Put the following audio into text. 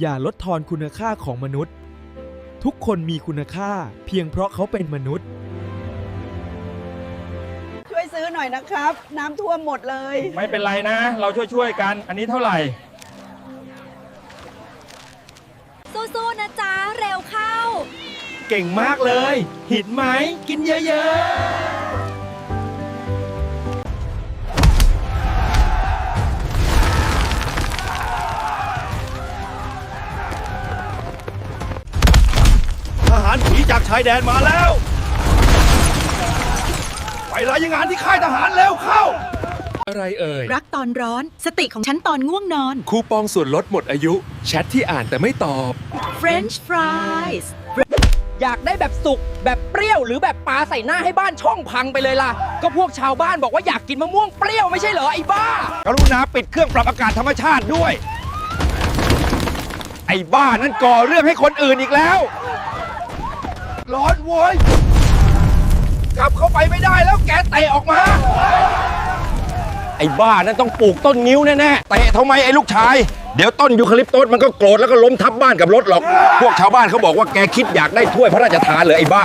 อย่าลดทอนคุณค่าของมนุษย์ ทุกคนมีคุณค่าเพียงเพราะเขาเป็นมนุษย์ ช่วยซื้อหน่อยนะครับ น้ำท่วมหมดเลย ไม่เป็นไรนะ เราช่วยๆกัน อันนี้เท่าไหร่ สู้ๆนะจ๊ะ เร็วเข้า เก่งมากเลย หินไหมกินเยอะๆ จากชายแดนมาแล้ว ไปรายงานที่ค่ายทหารเร็วเข้า อะไรเอ่ย รักตอนร้อน สติของฉันตอนง่วงนอน คูปองส่วนลดหมดอายุ แชทที่อ่านแต่ไม่ตอบ French fries อยากได้แบบสุก แบบเปรี้ยวหรือแบบปลาใส่หน้าให้บ้านช่องพังไปเลยล่ะ ก็พวกชาวบ้านบอกว่าอยากกินมะม่วงเปรี้ยวไม่ใช่เหรอไอ้บ้า กรุณาปิดเครื่องปรับอากาศธรรมชาติด้วย ไอ้บ้านั่นก่อเรื่องให้คนอื่นอีกแล้วร้อนโว้ยกลับเข้าไปไม่ได้แล้วแกเตะออกมา ไอ้บ้านั่นต้องปลูกต้นงิ้วแน่ๆเตะทำไมไอ้ลูกชาย เดี๋ยวต้นยูคาลิปโตสมันก็โกรธแล้วก็ล้มทับบ้านกับรถหรอก พวกชาวบ้านเขาบอกว่าแกคิดอยากได้ถ้วยพระราชทานเลยไอ้บ้า